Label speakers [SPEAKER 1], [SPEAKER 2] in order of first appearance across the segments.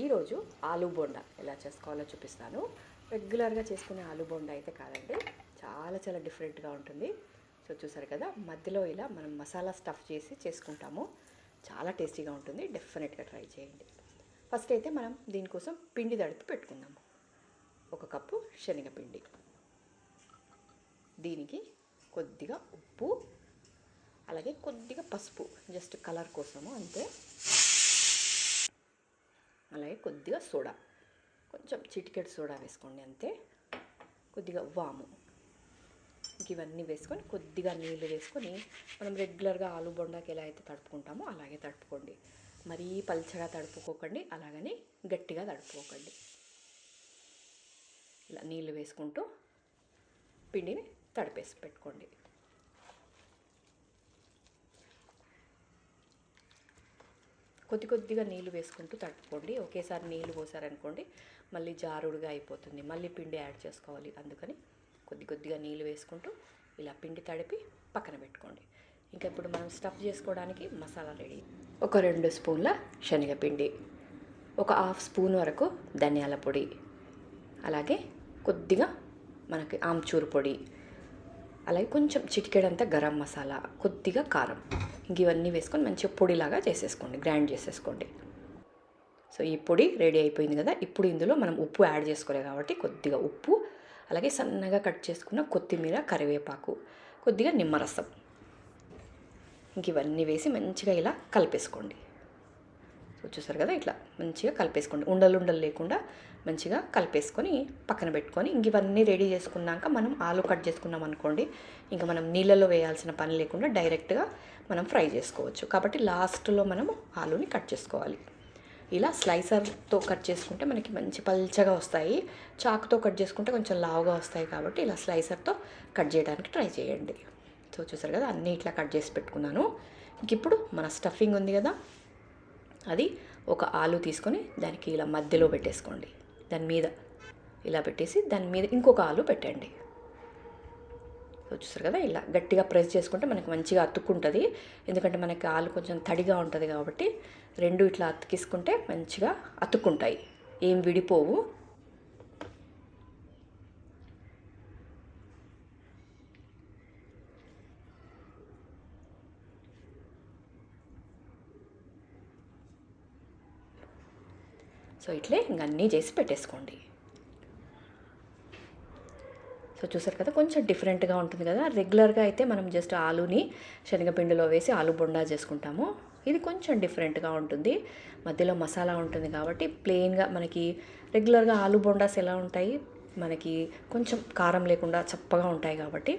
[SPEAKER 1] ఈరోజు ఆలూ బోండా ఎలా చేసుకోవాలో చూపిస్తాను. రెగ్యులర్గా చేసుకునే ఆలూ బోండా అయితే కాదండి చాలా చాలా డిఫరెంట్గా ఉంటుంది. సో చూసారు కదా మధ్యలో ఇలా మనం మసాలా స్టఫ్ చేసి చేసుకుంటాము. చాలా టేస్టీగా ఉంటుంది డెఫినెట్గా ట్రై చేయండి. ఫస్ట్ అయితే మనం దీనికోసం పిండి తడిపి పెట్టుకుందాము ఒక కప్పు శనగపిండి దీనికి కొద్దిగా ఉప్పు అలాగే కొద్దిగా పసుపు జస్ట్ కలర్ కోసము అంతే. అలాగే కొద్దిగా సోడా. కొంచెం చిటికెట్ సోడా వేసుకోండి అంతే. కొద్దిగా వాము. ఇవన్నీ వేసుకొని కొద్దిగా నీళ్ళు వేసుకొని మనం రెగ్యులర్గా ఆలు బొండాకి ఎలా అయితే తడుపుకుంటామో అలాగే తడుపుకోండి. మరీ పల్చగా తడుపుకోకండి అలాగని గట్టిగా తడుపుకోకండి. ఇలా నీళ్ళు వేసుకుంటూ పిండిని తడిపేసి పెట్టుకోండి. కొద్ది కొద్దిగా నీళ్ళు వేసుకుంటూ తట్టుకోండి ఒకేసారి నీళ్ళు పోసారనుకోండి మళ్ళీ జారుడుగా అయిపోతుంది. మళ్ళీ పిండి యాడ్ చేసుకోవాలి. అందుకని కొద్ది కొద్దిగా నీళ్ళు వేసుకుంటూ ఇలా పిండి తడిపి పక్కన పెట్టుకోండి. ఇంకా ఇప్పుడు మనం స్టఫ్ చేసుకోవడానికి మసాలా రెడీ. ఒక రెండు స్పూన్ల శనగపిండి ఒక హాఫ్ స్పూన్ వరకు ధనియాల పొడి అలాగే కొద్దిగా మనకి ఆమ్చూరు పొడి అలాగే కొంచెం చిటికెడంత గరం మసాలా కొద్దిగా కారం. ఇవన్నీ వేసుకొని మంచిగా పొడిలాగా చేసేసుకోండి గ్రైండ్ చేసేసుకోండి. సో ఈ పొడి రెడీ అయిపోయింది కదా ఇప్పుడు ఇందులో మనం ఉప్పు యాడ్ చేసుకోలే కాబట్టి కొద్దిగా ఉప్పు అలాగే సన్నగా కట్ చేసుకున్న కొత్తిమీర కరివేపాకు కొద్దిగా నిమ్మరసం. ఇంక ఇవన్నీ వేసి మంచిగా ఇలా కలిపేసుకోండి. చూసారు కదా ఇట్లా మంచిగా కలిపేసుకోండి. ఉండలు ఉండలు లేకుండా మంచిగా కలిపేసుకొని పక్కన పెట్టుకొని ఇంక ఇవన్నీ రెడీ చేసుకున్నాక మనం ఆలు కట్ చేసుకున్నాం అనుకోండి ఇంకా మనం నీళ్ళలో వేయాల్సిన పని లేకుండా డైరెక్ట్గా మనం ఫ్రై చేసుకోవచ్చు. కాబట్టి లాస్ట్లో మనము ఆలుని కట్ చేసుకోవాలి. ఇలా స్లైసర్తో కట్ చేసుకుంటే మనకి మంచి పల్చగా వస్తాయి. చాకుతో కట్ చేసుకుంటే కొంచెం లావుగా వస్తాయి కాబట్టి ఇలా స్లైసర్తో కట్ చేయడానికి ట్రై చేయండి. సో చూసారు కదా అన్నీ ఇట్లా కట్ చేసి పెట్టుకున్నాను. ఇంక ఇప్పుడు మన స్టఫింగ్ ఉంది కదా అది ఒక ఆలు తీసుకొని దానికి ఇలా మధ్యలో పెట్టేసుకోండి. దాని మీద ఇలా పెట్టేసి దాని మీద ఇంకొక ఆలు పెట్టండి. చూస్తారు చూసారు కదా ఇలా గట్టిగా ప్రెస్ చేసుకుంటే మనకి మంచిగా అతుక్కుంటుంది. ఎందుకంటే మనకి ఆలు కొంచెం తడిగా ఉంటుంది కాబట్టి రెండు ఇట్లా అతికిసుకుంటే మంచిగా అతుక్కుంటాయి. ఏం విడిపోవు. సో ఇట్లే ఇంక అన్నీ చేసి పెట్టేసుకోండి. సో చూసారు కదా కొంచెం డిఫరెంట్గా ఉంటుంది కదా. రెగ్యులర్గా అయితే మనం జస్ట్ ఆలుని శనగపిండిలో వేసి ఆలు బొండా చేసుకుంటాము. ఇది కొంచెం డిఫరెంట్గా ఉంటుంది. మధ్యలో మసాలా ఉంటుంది కాబట్టి ప్లెయిన్గా మనకి రెగ్యులర్గా ఆలు బొండాస్ ఎలా ఉంటాయి? మనకి కొంచెం కారం లేకుండా చప్పగా ఉంటాయి కాబట్టి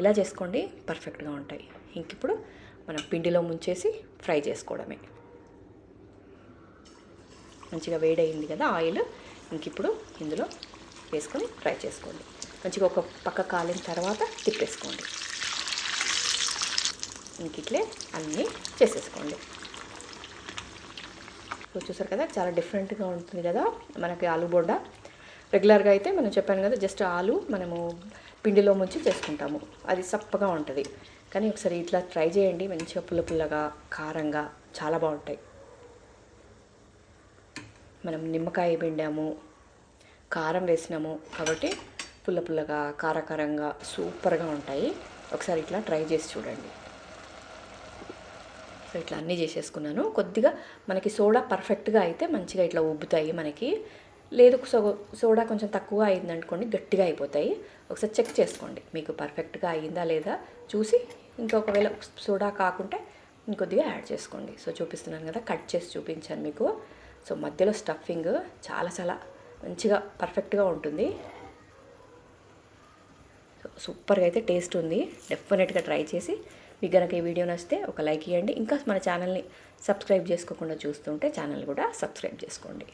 [SPEAKER 1] ఇలా చేసుకోండి పర్ఫెక్ట్గా ఉంటాయి. ఇంక ఇప్పుడు మనం పిండిలో ముంచేసి ఫ్రై చేసుకోవడమే. మంచిగా వేడయింది కదా ఆయిల్. ఇంక ఇప్పుడు ఇందులో వేసుకొని ఫ్రై చేసుకోండి. మంచిగా ఒక పక్క కాలిన తర్వాత తిప్పేసుకోండి. ఇంక ఇట్లే అన్నీ చేసేసుకోండి. చూసారు కదా చాలా డిఫరెంట్గా ఉంటుంది కదా మనకి ఆలు బోండా. రెగ్యులర్గా అయితే మనం చెప్పాను కదా జస్ట్ ఆలు మనము పిండిలో ముంచి చేసుకుంటాము. అది సప్పగా ఉంటుంది. కానీ ఒకసారి ఇట్లా ట్రై చేయండి. మంచిగా పుల్ల పుల్లగా కారంగా చాలా బాగుంటాయి. మనం నిమ్మకాయ పిండాము కారం వేసినాము కాబట్టి పుల్ల పుల్లగా కారకారంగా సూపర్గా ఉంటాయి. ఒకసారి ఇట్లా ట్రై చేసి చూడండి. సో ఇట్లా అన్నీ చేసేసుకున్నాను. కొద్దిగా మనకి సోడా పర్ఫెక్ట్గా అయితే మంచిగా ఇట్లా ఉబ్బుతాయి మనకి. లేదు సో సోడా కొంచెం తక్కువ అయింది అనుకోండి గట్టిగా అయిపోతాయి. ఒకసారి చెక్ చేసుకోండి మీకు పర్ఫెక్ట్గా అయిందా లేదా చూసి ఇంకా ఒకవేళ సోడా కాకుంటే ఇంకొద్దిగా యాడ్ చేసుకోండి. సో చూపిస్తున్నాను కదా కట్ చేసి చూపించాను మీకు. సో మధ్యలో స్టఫింగ్ చాలా చాలా మంచిగా పర్ఫెక్ట్గా ఉంటుంది. సో సూపర్గా అయితే టేస్ట్ ఉంది. డెఫినెట్గా ట్రై చేసి మీకు కనుక ఈ వీడియో నచ్చితే ఒక లైక్ ఇవ్వండి ఇంకా మన ఛానల్ని సబ్స్క్రైబ్ చేసుకోకుండా చూస్తుంటే ఛానల్ కూడా సబ్స్క్రైబ్ చేసుకోండి.